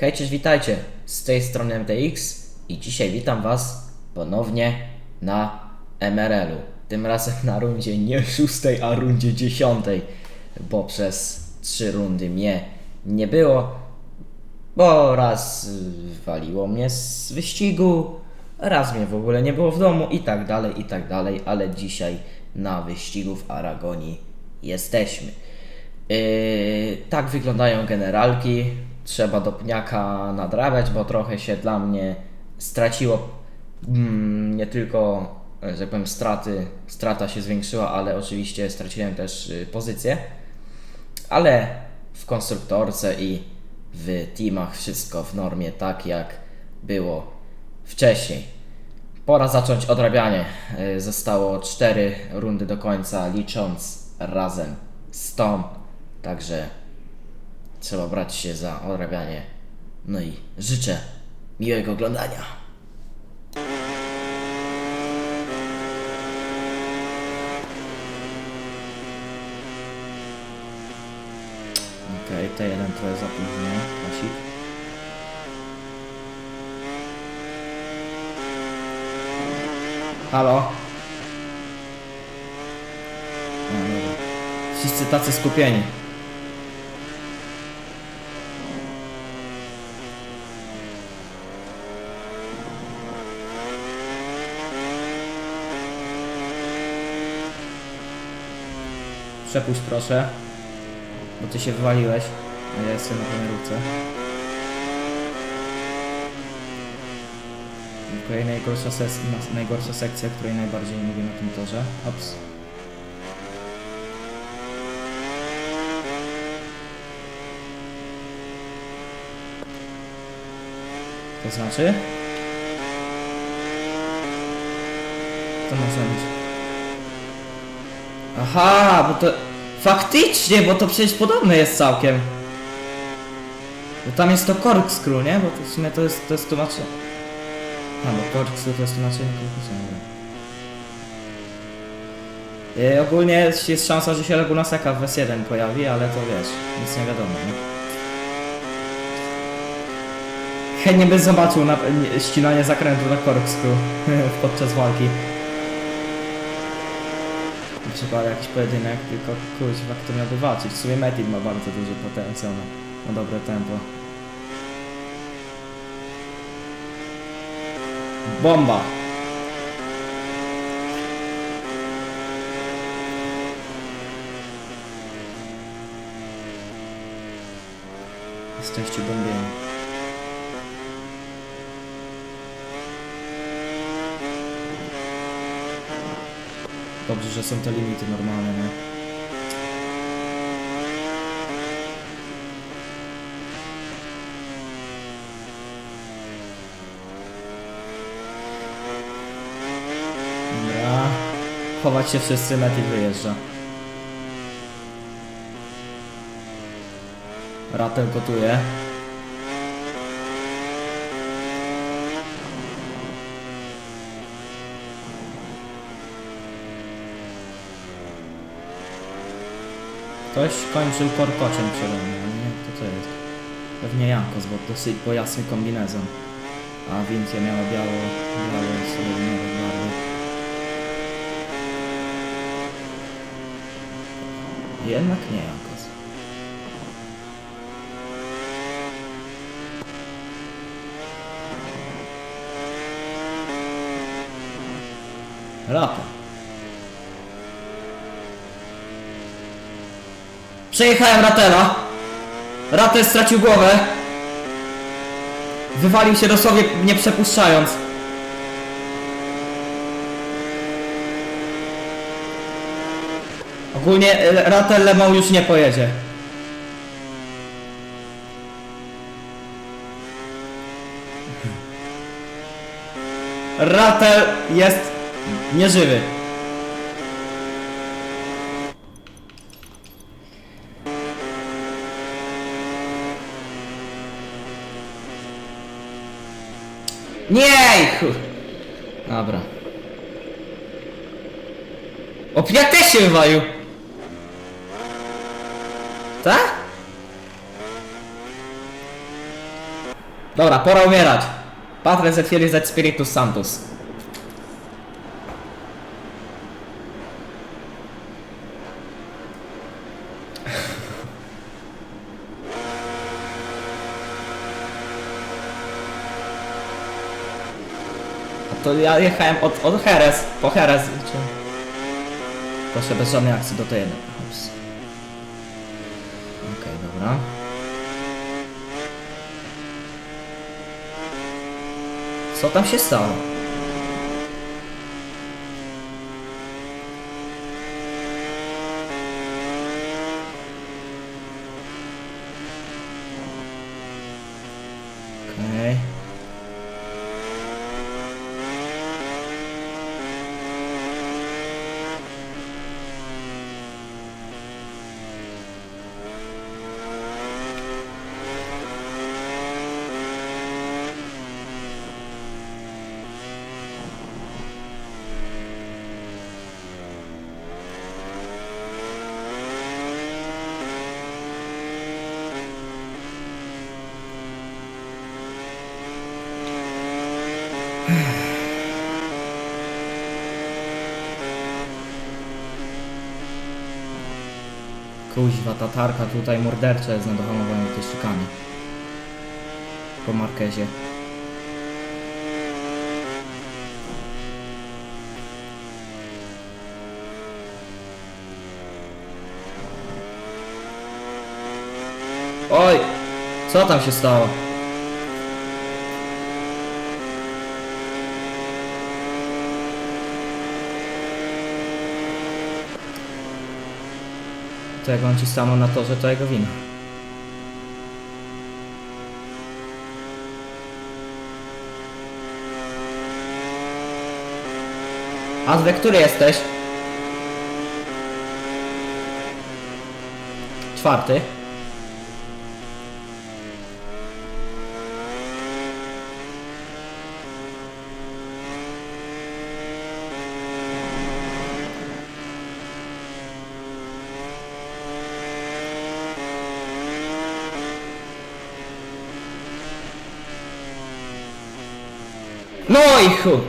Hej, cześć, witajcie. Z tej strony MTX i dzisiaj witam Was ponownie na MRL-u. Tym razem na rundzie nie szóstej, a rundzie dziesiątej, bo przez trzy rundy mnie nie było, bo raz waliło mnie z wyścigu, raz mnie w ogóle nie było w domu i tak dalej, i tak dalej, ale dzisiaj na wyścigu w Aragonii jesteśmy. Yy, tak wyglądają generalki. Trzeba do pniaka nadrabiać, bo trochę się dla mnie straciło. Mm, nie tylko, e, że powiem, straty, strata się zwiększyła, ale oczywiście straciłem też y, pozycję. Ale w konstruktorce i w teamach wszystko w normie tak, jak było wcześniej. Pora zacząć odrabianie. Y, Zostało 4 rundy do końca, licząc razem z tą. Także trzeba brać się za odrabianie. No i życzę miłego oglądania. Okej, okay, T1 trochę zapóźnił. Klasik. Halo? No. Wszyscy tacy skupieni. Przepuść proszę, bo ty się wywaliłeś, a ja jestem na kamerówce. Okej, najgorsza, ses- na- najgorsza sekcja, której najbardziej nie lubię na tym torze. Ops. To znaczy? To może być. Aha, bo to... Faktycznie, bo to przecież podobne jest całkiem. Bo tam jest to corkscrew, nie? Bo to w sumie to jest, to jest tłumaczenie. A, bo corkscrew to jest tłumaczenie korpusa. Yy, ogólnie jest, jest szansa, że się Laguna Seca w S1 pojawi, ale to wiesz, nic nie wiadomo, nie? Chętnie bym zobaczył na, nie, ścinanie zakrętu na corkscrew podczas walki. Przykład jakiś pojedynek, tylko kuźwa, kto miałby walczyć. W sumie Metin ma bardzo duży potencjał na, na dobre tempo. Bomba! Jesteście bombieni. Dobrze, że są te limity normalne, nie? Dobra. Chować się wszyscy, Metin wyjeżdża. Ratel gotuje. Ktoś kończył korkoczem przede mną, nie kto to jest. Pewnie Jankos, bo dosyć bo jasny kombinezon. A Wintia miała biało, białe srebrne barwy. Jednak nie Jankos. Rata. Przejechałem Ratela. Ratel stracił głowę. Wywalił się dosłownie nie przepuszczając. Ogólnie e, Ratel Lemą już nie pojedzie. Ratel jest nieżywy. Nie! Dobra. O, jak też się wywalił. Tak? Dobra, pora umierać. Et Filius et Spiritus Sanctus. To ja jechałem od, od Heres, po Heres. Czy... Proszę, bez żadnej akcji do tej jednej. Okej, dobra. Co tam się stało? Okej. Kuźwa, ta tarka tutaj mordercza jest na dohamowaniu tej. Po Markezie. Oj! Co tam się stało? To jak on ci stanął na torze, to jego wina. Azwek, który jesteś? Czwarty. Chu.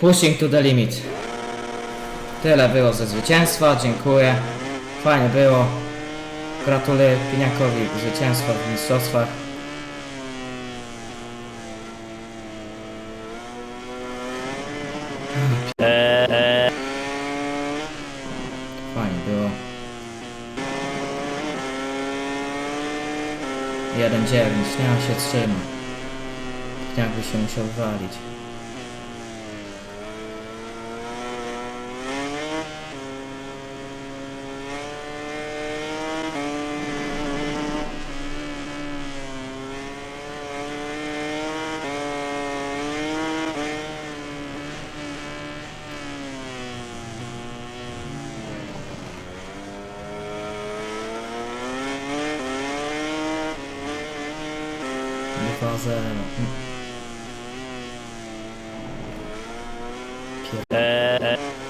Pushing to the limit. Tyle było ze zwycięstwa, dziękuję. Fajnie było. Gratuluję Piniakowi zwycięstwa w mistrzostwach. Fajnie było. 1-9, nie on się trzyma. Jakby się musiał walić. 片。呃呃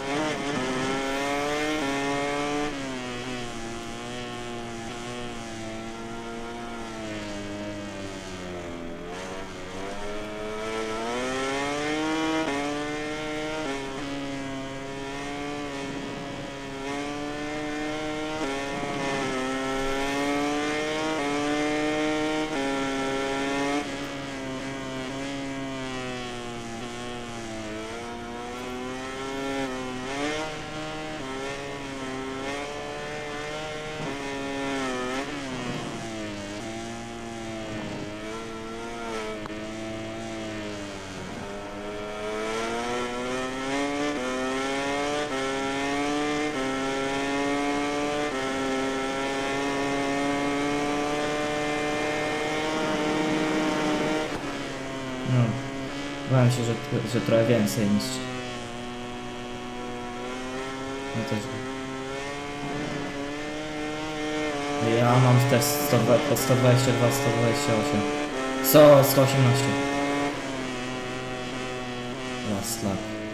bałem się, że, że trochę więcej niż... No też... Ja mam też 100, po 122, 128. Co? 118. Last lap.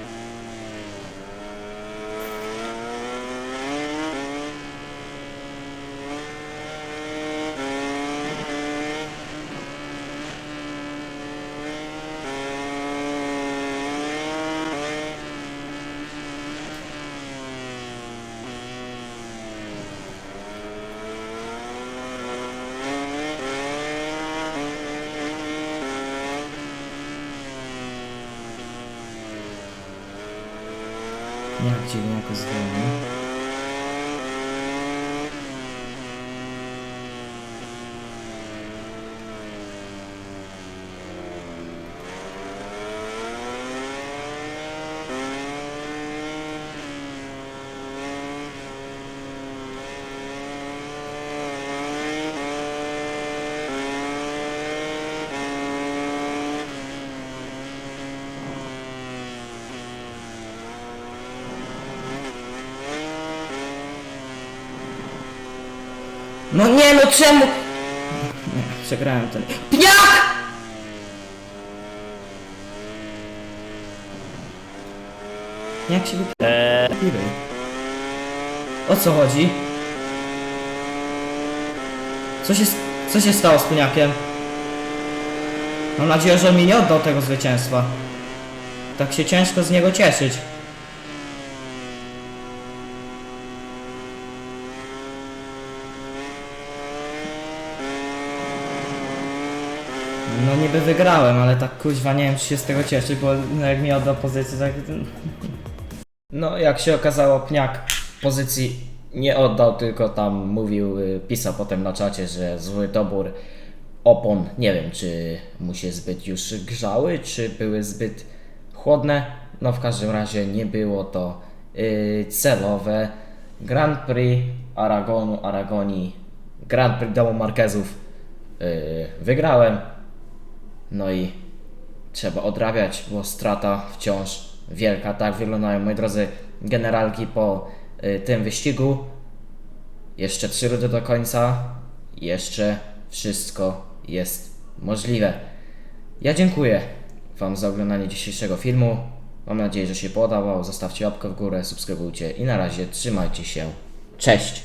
Jak dziwnie No nie no czemu? Nie, przegrałem ten. PNIAK! Jak się wypie... Eee. O co chodzi? Co się, co się stało z Pniakiem? Mam nadzieję, że on mi nie oddał tego zwycięstwa. Tak się ciężko z niego cieszyć. No niby wygrałem, ale tak kuźwa nie wiem czy się z tego cieszy, bo no, jak mi oddał pozycję tak... No jak się okazało Pniak pozycji nie oddał, tylko tam mówił, y, pisał potem na czacie, że zły dobór opon, nie wiem czy mu się zbyt już grzały, czy były zbyt chłodne, no w każdym razie nie było to y, celowe. Grand Prix Aragonu, Aragonii, Grand Prix Domu Marquezów y, wygrałem. No i trzeba odrabiać, bo strata wciąż wielka. Tak wyglądają, moi drodzy, generalki po y, tym wyścigu. Jeszcze trzy rundy do końca. Jeszcze wszystko jest możliwe. Ja dziękuję Wam za oglądanie dzisiejszego filmu. Mam nadzieję, że się podobał. Zostawcie łapkę w górę, subskrybujcie i na razie trzymajcie się. Cześć!